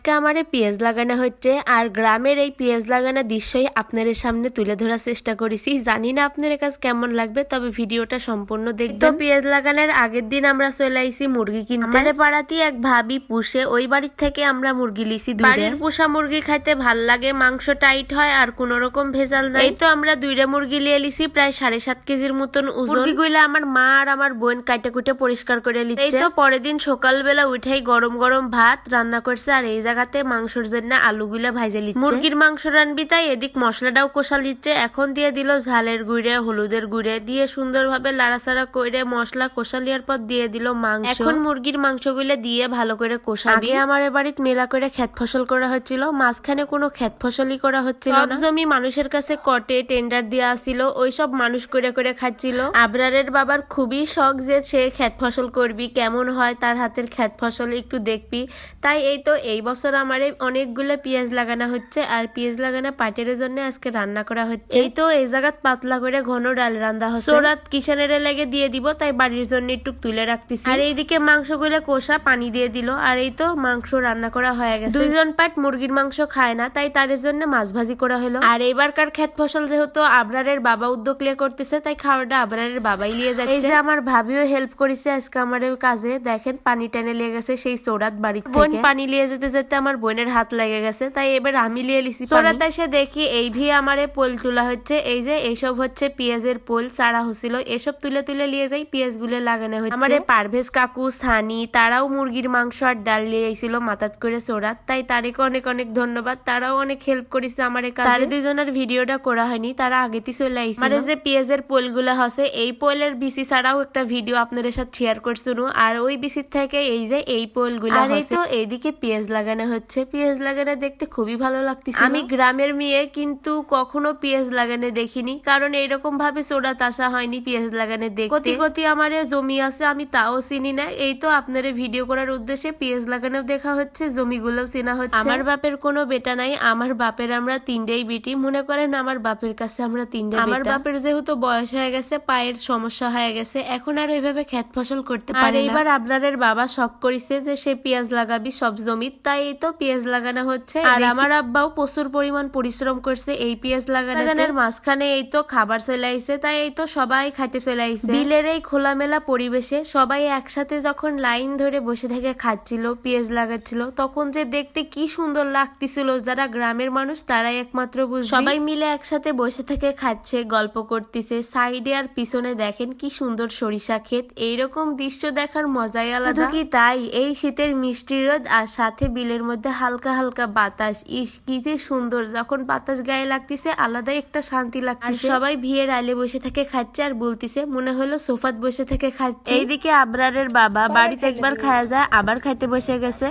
আজকে আমারে পেঁয়াজ লাগানো হচ্ছে আর গ্রামের এই পেঁয়াজ লাগানো দৃশ্যই আপনাদের সামনে তুলে ধরার চেষ্টা করেছি। জানি না আপনাদের কাছে কেমন লাগবে তবে ভিডিওটা সম্পূর্ণ দেখবেন। তো পেঁয়াজ লাগানোর আগের দিন আমরা চলে আইছি মুরগি কিনতে। আমাদের পাড়াতেই এক ভাবি পুষে ওই বাড়ির থেকে আমরা মুরগি লিছি বাড়ির পোষা মুরগি খাইতে ভালো লাগে মাংস টাইট হয় আর কোন রকম ভেজাল নাই। এই তো আমরা দুইটা মুরগি লিয়ে লিছি প্রায় সাড়ে সাত কেজির মতন ওজন। মুরগিগুলো আমার মা আর আমার বোন কাটে কুটে পরিষ্কার করে লিচ্ছে। এই তো পরের দিন সকালবেলা উঠেই গরম গরম ভাত রান্না করছে আর এই জায়গাতে মাংসর জন্য আলুগুলা ভাজে লিচ্ছে মুরগির মাংস রানবি তাই এদিক মশলাটাও কষা লিচ্ছে এখন দিয়ে দিল ঝালের গুঁড়ে হলুদের গুঁড়ে দিয়ে সুন্দরভাবে লাড়াচাড়া করে মশলা কষা লিয়ার পর দিয়ে দিল মাংস। এখন মুরগির মাংসগুলো দিয়ে ভালো করে কষা আগে আমার বাড়িত মেলা করে ক্ষেত ফসল করা হচ্ছিল মাঝখানে কোনো ক্ষেত ফসলই করা হচ্ছিল জমি মানুষের কাছে কটে টেন্ডার দেওয়া ছিল ওইসব মানুষ করে করে খাচ্ছিল। আবরারের বাবার খুবই শখ যে সে ক্ষেত ফসল করবি কেমন হয় তার হাতের ক্ষেত ফসল একটু দেখবি। তাই এই তো এই বছর আমার অনেকগুলো পেঁয়াজ লাগানো হচ্ছে আর পেঁয়াজ লাগানো পাটের জন্য আজকে রান্না করা হচ্ছে। এই তো এই জায়গাত পাতলা করে ঘন ডাল রান্না হচ্ছে। রাত কিষানের লেগে দিয়ে দিব তাই বাড়ির জন্য একটু তুলে রাখতেছি। আর এইদিকে মাংসগুলো কষা পানি দিয়ে দিল আর এই তো মাংস রান্না করা হয়ে গেছে। দুইজন পাট মুরগির মাংস খায় না তাই তার জন্য মাছ ভাজি করা হলো। আর এইবারকার ক্ষেত ফসল যেহেতু আবরারের বাবা উদ্যোগ লিয়ে করতেছে তাই খাওয়াটা আবরারের বাবাই লিয়ে যাচ্ছে। এই যে আমার ভাবিও হেল্প করেছে আজকে আমার কাজে দেখেন পানি টেনে লেগে গেছে সেই সোরাত বাড়ির বোন পানি লিয়ে যেতে যেতে আমার বোনের হাত লেগে গেছে তাই এবার আমি লিয়ে লিছি সোরাত এসে দেখি এই ভি আমারে পোল তোলা হচ্ছে এই যে এইসব হচ্ছে পেঁয়াজের পোল চারা হচ্ছিল এসব তুলে তুলে নিয়ে যাই পেঁয়াজগুলো লাগানো হচ্ছে। আমারে পারভেজ কাকু সানি তারাও মুরগির মাংস আর ডাল নিয়ে আইছিল মাথাত করে সোরাত তাই তাদেরকে অনেক অনেক ধন্যবাদ তারাও অনেক হেল্প করেছে আমার কাজে। দুজনের ভিডিওটা করা হয়নি তারা আগেতেই চলে আইছিল। মানে যে পেঁয়াজের পোলগুলা হসে এই পোলের বিসি ছাড়াও একটা ভিডিও আপনাদের সাথে শেয়ার করছিল আর ওই বিসির থেকে এই যে এই পোলগুলা আর এই তো এইদিকে পেঁয়াজ লাগানো হচ্ছে পেঁয়াজ লাগানো দেখতে খুবই ভালো লাগতেছে আমি গ্রামের মেয়ে কিন্তু কখনো পেঁয়াজ লাগানো দেখিনি। কারণ এইরকম ভাবে সোডা তাসা হয়নি পেঁয়াজ লাগানো দেখতে। কতি কতি আমার জমি আছে আমি তাও চিনি না। এই তো আপনার ভিডিও করার উদ্দেশ্যে পেঁয়াজ লাগানো দেখা হচ্ছে জমিগুলোও চেনা হচ্ছে। আমার বাপের কোনো বেটা নাই আমার বাপের আমরা তিনটেই বেটি। মনে করেন আমার বাপের কাছে আমরা তিনটে আমার বাপের যেহেতু বয়স হয়ে গেছে পায়ের সমস্যা হয়ে গেছে এখন আর ওইভাবে ক্ষেত ফসল করতে পারে এবার আপনারের বাবা শখ করিছে যে সে পেঁয়াজ লাগাবি সব জমি তাই এই তো পেঁয়াজ লাগানো হচ্ছে। আর আমার আব্বাও প্রচুর পরিমাণ পরিশ্রম করছে এই পেঁয়াজ লাগানোর মাঝখানে এই তো খাবার চলে আইছে তাই এই তো সবাই খাইতে চলে আইছে। বিলের এই খোলামেলা পরিবেশে সবাই একসাথে যখন লাইন ধরে বসে থেকে খাচ্ছিল পেঁয়াজ লাগাচ্ছিল তখন যে দেখতে কি সুন্দর লাগতেছিল যারা গ্রামের মানুষ তারাই একমাত্র বুঝবে। সবাই মিলে একসাথে বসে থেকে খাচ্ছে গল্প করতেছে সাইডে আর পিছনে দেখেন কি সুন্দর সরিষা ক্ষেত এইরকম দৃশ্য দেখার মজাই আলাদা। কি তাই এই শীতের মিষ্টি রোদ আর সাথে বিলের মধ্যে হালকা হালকা বাতাস। ইস কি যে সুন্দর। যখন বাতাস গায়ে লাগতেছে আলাদাই একটা শান্তি লাগতেছে। সবাই ভিড়ের আলে বসে থেকে খাচ্ছে আর বলতেছে মনে হলো সোফাত বসে থেকে খাচ্ছে। এইদিকে আবরারের বাবা বাড়িতে একবার খাওয়া যায় আবার খাইতে বসে গেছে।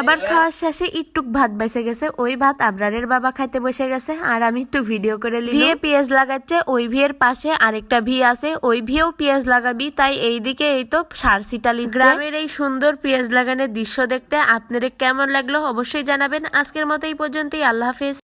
আবার খাওয়ার শেষে একটু ভাত বেঁচে গেছে ওই ভাত আবরারের বাবা খাইতে বসে গেছে আর আমি একটু ভিডিও করে ভিয়ে পেঁয়াজ লাগাচ্ছে ওই ভিয়ের পাশে আরেকটা ভি আছে ওই ভিয়েও পেঁয়াজ লাগাবি তাই এইদিকে এই তো সার সিটালি গ্রামের এই সুন্দর পেঁয়াজ লাগানোর দৃশ্য দেখতে আপনাদের কেমন লাগল অবশ্যই জানাবেন। আজকের মতো এই পর্যন্তই। আল্লাহ হাফেজ।